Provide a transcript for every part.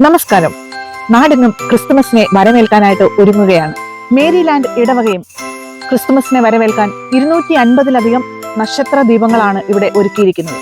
നമസ്കാരം. നാടെങ്ങും ക്രിസ്തുമസിനെ വരവേൽക്കാനായിട്ട് ഒരുങ്ങുകയാണ്. മേരിലാൻഡ് ഇടവകയും ക്രിസ്തുമസിനെ വരവേൽക്കാൻ ഇരുന്നൂറ്റി അൻപതിലധികം നക്ഷത്ര ദീപങ്ങളാണ് ഇവിടെ ഒരുക്കിയിരിക്കുന്നത്.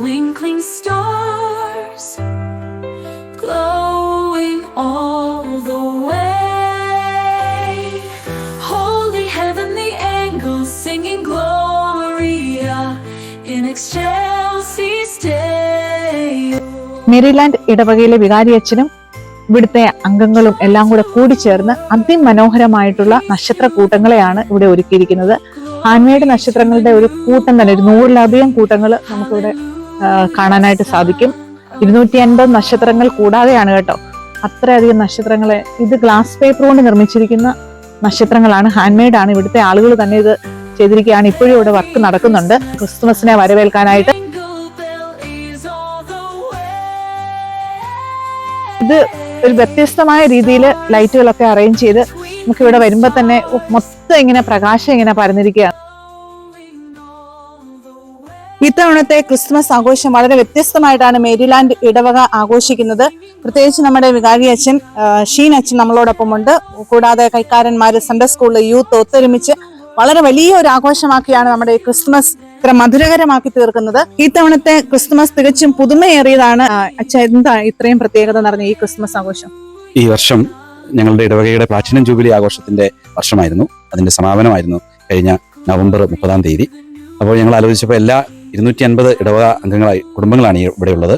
Twinkling stars, glowing all the way. Holy heavenly angels singing Gloria in excelsis Deo. Maryland ഇടവകയിലെ വികാരിയച്ഛനും ഇവിടുത്തെ അംഗങ്ങളും എല്ലാം കൂടെ കൂടിച്ചേർന്ന് അതിമനോഹരമായിട്ടുള്ള നക്ഷത്ര കൂട്ടങ്ങളെയാണ് ഇവിടെ ഒരുക്കിയിരിക്കുന്നത് ഹാൻഡ്മെയ്ഡ് നക്ഷത്രങ്ങളുടെ ഒരു കൂട്ടം തന്നെ ഒരു നൂറിലധികം കൂട്ടങ്ങൾ നമുക്കിവിടെ കാണാനായിട്ട് സാധിക്കും. ഇരുന്നൂറ്റി അൻപത് നക്ഷത്രങ്ങൾ കൂടാതെയാണ് കേട്ടോ. അത്രയധികം നക്ഷത്രങ്ങളെ ഇത് ഗ്ലാസ് പേപ്പർ കൊണ്ട് നിർമ്മിച്ചിരിക്കുന്ന നക്ഷത്രങ്ങളാണ്. ഹാൻഡ്മെയ്ഡ് ആണ്. ഇവിടുത്തെ ആളുകൾ തന്നെ ഇത് ചെയ്തിരിക്കുകയാണ്. ഇപ്പോഴും ഇവിടെ വർക്ക് നടക്കുന്നുണ്ട്. ക്രിസ്തുമസിനെ വരവേൽക്കാനായിട്ട്. ഇത് ഒരു വ്യത്യസ്തമായ രീതിയിൽ ലൈറ്റുകളൊക്കെ അറേഞ്ച് ചെയ്ത് നമുക്കിവിടെ വരുമ്പോൾ തന്നെ മൊത്തം ഇങ്ങനെ പ്രകാശം ഇങ്ങനെ പരന്നിരിക്കുകയാണ്. ഇത്തവണത്തെ ക്രിസ്മസ് ആഘോഷം വളരെ വ്യത്യസ്തമായിട്ടാണ് മേരിലാൻഡ് ഇടവക ആഘോഷിക്കുന്നത്. പ്രത്യേകിച്ച് നമ്മുടെ വികാരി അച്ഛൻ ഷീൻ അച്ഛൻ നമ്മളോടൊപ്പം ഉണ്ട് കൂടാതെ കൈക്കാരന്മാര് സൺഡേ സ്കൂളിലെ യൂത്ത് ഒത്തൊരുമിച്ച് വളരെ വലിയ ഒരു ആഘോഷമാക്കിയാണ് നമ്മുടെ ഈ ക്രിസ്മസ് ഇത്ര മധുരകരമാക്കി തീർക്കുന്നത്. ഇത്തവണത്തെ ക്രിസ്മസ് തികച്ചും പുതുമയേറിയതാണ്. അച്ഛൻ അച്ഛ എന്താ ഇത്രയും പ്രത്യേകത നിറഞ്ഞ ഈ ക്രിസ്മസ് ആഘോഷം? ഈ വർഷം ഞങ്ങളുടെ ഇടവകയുടെ പ്ലാറ്റിനം ജൂബിലി ആഘോഷത്തിന്റെ വർഷമായിരുന്നു. അതിന്റെ സമാപനമായിരുന്നു കഴിഞ്ഞ നവംബർ മുപ്പതാം തീയതി. അപ്പോൾ ഞങ്ങൾ ആലോചിച്ചപ്പോൾ എല്ലാ ഇരുന്നൂറ്റി അൻപത് ഇടവക അംഗങ്ങളായി കുടുംബങ്ങളാണ് ഇവിടെയുള്ളത്.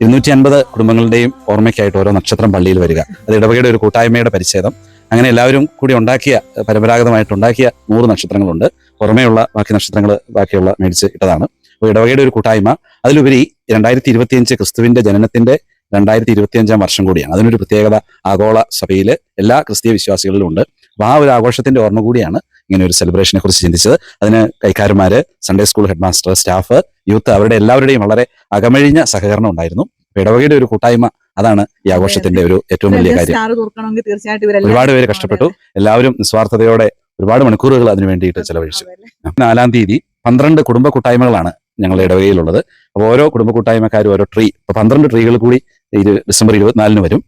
ഇരുന്നൂറ്റി അൻപത് കുടുംബങ്ങളുടെയും ഓർമ്മയ്ക്കായിട്ട് ഓരോ നക്ഷത്രം പള്ളിയിൽ വരിക. അത് ഇടവകയുടെ ഒരു കൂട്ടായ്മയുടെ പരിച്ഛേദം. അങ്ങനെ എല്ലാവരും കൂടി ഉണ്ടാക്കിയ പരമ്പരാഗതമായിട്ട് ഉണ്ടാക്കിയ നൂറ് നക്ഷത്രങ്ങളുണ്ട്. പുറമേയുള്ള ബാക്കി നക്ഷത്രങ്ങൾ ബാക്കിയുള്ള മേടിച്ച് ഇട്ടതാണ്. അപ്പോൾ ഇടവകയുടെ ഒരു കൂട്ടായ്മ. അതിലുപരി രണ്ടായിരത്തി ഇരുപത്തിയഞ്ച് ക്രിസ്തുവിന്റെ ജനനത്തിന്റെ രണ്ടായിരത്തി ഇരുപത്തിയഞ്ചാം വർഷം കൂടിയാണ്. അതിനൊരു പ്രത്യേകത ആഗോള സഭയിൽ എല്ലാ ക്രിസ്തീയ വിശ്വാസികളിലും ഉണ്ട്. അപ്പൊ ആ ഒരു ആഘോഷത്തിന്റെ ഓർമ്മ കൂടിയാണ് ഇങ്ങനെ ഒരു സെലിബ്രേഷനെ കുറിച്ച് ചിന്തിച്ചത്. അതിന് കൈക്കാരന്മാര് Sunday school headmaster staff youth അവരുടെ എല്ലാവരുടെയും വളരെ അകമഴിഞ്ഞ സഹകരണം ഉണ്ടായിരുന്നു. ഇടവകയുടെ ഒരു കൂട്ടായ്മ അതാണ് ഈ ആഘോഷത്തിന്റെ ഒരു ഏറ്റവും വലിയ കാര്യം. ഒരുപാട് പേര് കഷ്ടപ്പെട്ടു. എല്ലാവരും നിസ്വാർത്ഥതയോടെ ഒരുപാട് മണിക്കൂറുകൾ അതിനു വേണ്ടിയിട്ട് ചെലവഴിച്ചു. നാലാം തീയതി പന്ത്രണ്ട് കുടുംബ കൂട്ടായ്മകളാണ് ഞങ്ങളുടെ ഇടവകയിലുള്ളത്. അപ്പോൾ ഓരോ കുടുംബ കൂട്ടായ്മക്കാരും ഓരോ ട്രീ ഇപ്പൊ പന്ത്രണ്ട് ട്രീകൾ കൂടി ഇത് ഡിസംബർ ഇരുപത്തിനാലിന് വരും.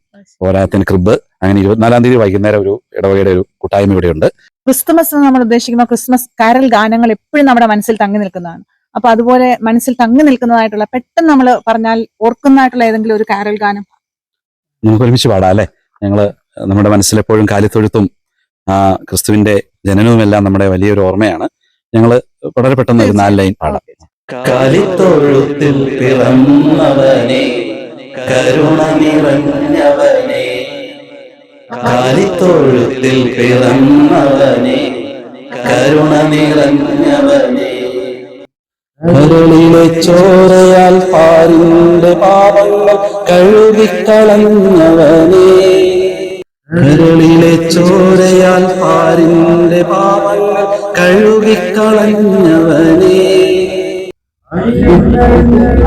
പോരാത്തിന് ക്രിബ് അങ്ങനെ ഇരുപത്തിനാലാം തീയതി വൈകുന്നേരം ഒരു ഇടവകയുടെ ഒരു കൂട്ടായ്മ ഇവിടെയുണ്ട്. ക്രിസ്തുമസ് എന്ന് നമ്മൾ ഉദ്ദേശിക്കുന്ന ക്രിസ്മസ് കാരൽ ഗാനങ്ങൾ എപ്പോഴും നമ്മുടെ മനസ്സിൽ തങ്ങി നിൽക്കുന്നതാണ്. അപ്പൊ അതുപോലെ മനസ്സിൽ തങ്ങി നിൽക്കുന്നതായിട്ടുള്ള പെട്ടെന്ന് നമ്മൾ പറഞ്ഞാൽ ഓർക്കുന്നതായിട്ടുള്ള ഏതെങ്കിലും ഒരു കാരൽ ഗാനം. നമുക്ക് ഒരുമിച്ച് പാടാം അല്ലെ? ഞങ്ങൾ നമ്മുടെ മനസ്സിലെപ്പോഴും കാലിത്തൊഴുത്തും ആ ക്രിസ്തുവിന്റെ ജനനവുമെല്ലാം നമ്മുടെ വലിയൊരു ഓർമ്മയാണ്. ഞങ്ങൾ വളരെ പെട്ടെന്ന് ഒരു നാല് ലൈൻ പാടാം. കാലിത്തൊഴുത്തിൽ പിറന്നവനെ കരുണ നിറഞ്ഞവനെ കലിത്തൊഴുത്തിൽ പിറന്നവനെ കരുണ നിറഞ്ഞവനെ. കരുളിലെ ചോരയാൽ പാരിന്റെ പാപങ്ങൾ കഴുകിക്കളഞ്ഞവനെ. കരളിലെ ചോരയാൽ പാരിന്റെ പാപങ്ങൾ കഴുകിക്കളഞ്ഞവനെ.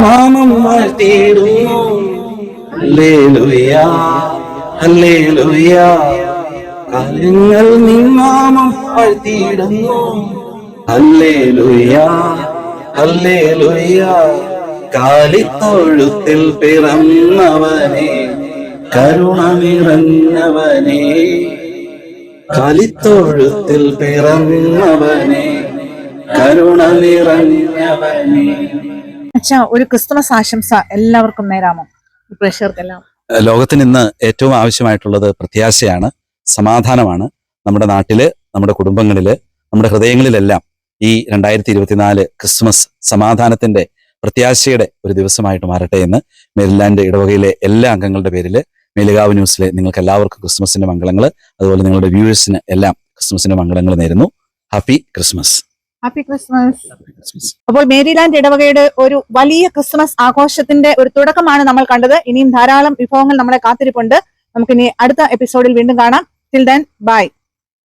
നാമം വാഴ്ത്തിയിടുന്നു. കാലങ്ങൾ നിന്നാമം വാഴ്ത്തിയിടുന്നു ഹല്ലേലൂയ ഹല്ലേലൂയ കാലിത്തൊഴുത്തിൽ പിറന്നവനെ കരുണ നിറഞ്ഞവനെ. കാലിത്തൊഴുത്തിൽ പിറന്നവനെ കരുണ നിറഞ്ഞവനെ. അച്ഛാ ഒരു ക്രിസ്തുമസ് ആശംസ എല്ലാവർക്കും നേരാമോ? പ്രേക്ഷകർക്കെല്ലാം. ലോകത്തിന് ഇന്ന് ഏറ്റവും ആവശ്യമായിട്ടുള്ളത് പ്രത്യാശയാണ് സമാധാനമാണ്. നമ്മുടെ നാട്ടിൽ നമ്മുടെ കുടുംബങ്ങളിൽ നമ്മുടെ ഹൃദയങ്ങളിലെല്ലാം ഈ രണ്ടായിരത്തി ഇരുപത്തിനാല് ക്രിസ്മസ് സമാധാനത്തിന്റെ പ്രത്യാശയുടെ ഒരു ദിവസമായിട്ട് മാറട്ടെ എന്ന് മെരിലാൻഡ് ഇടവകയിലെ എല്ലാ അംഗങ്ങളുടെ പേരിൽ മേലുകാവ് ന്യൂസിലെ നിങ്ങൾക്ക് എല്ലാവർക്കും ക്രിസ്മസിന്റെ മംഗളങ്ങൾ അതുപോലെ നിങ്ങളുടെ വ്യൂവേഴ്സിന് എല്ലാം ക്രിസ്മസിന്റെ മംഗളങ്ങൾ നേരുന്നു. Happy Christmas. ഹാപ്പി ക്രിസ്മസ് അപ്പോൾ മേരിലാൻഡ് ഇടവകയുടെ ഒരു വലിയ ക്രിസ്മസ് ആഘോഷത്തിന്റെ ഒരു തുടക്കമാണ് നമ്മൾ കണ്ടത്. ഇനിയും ധാരാളം വിഭവങ്ങൾ നമ്മളെ കാത്തിരിപ്പുണ്ട്. നമുക്കിനി അടുത്ത എപ്പിസോഡിൽ വീണ്ടും കാണാം. Till then bye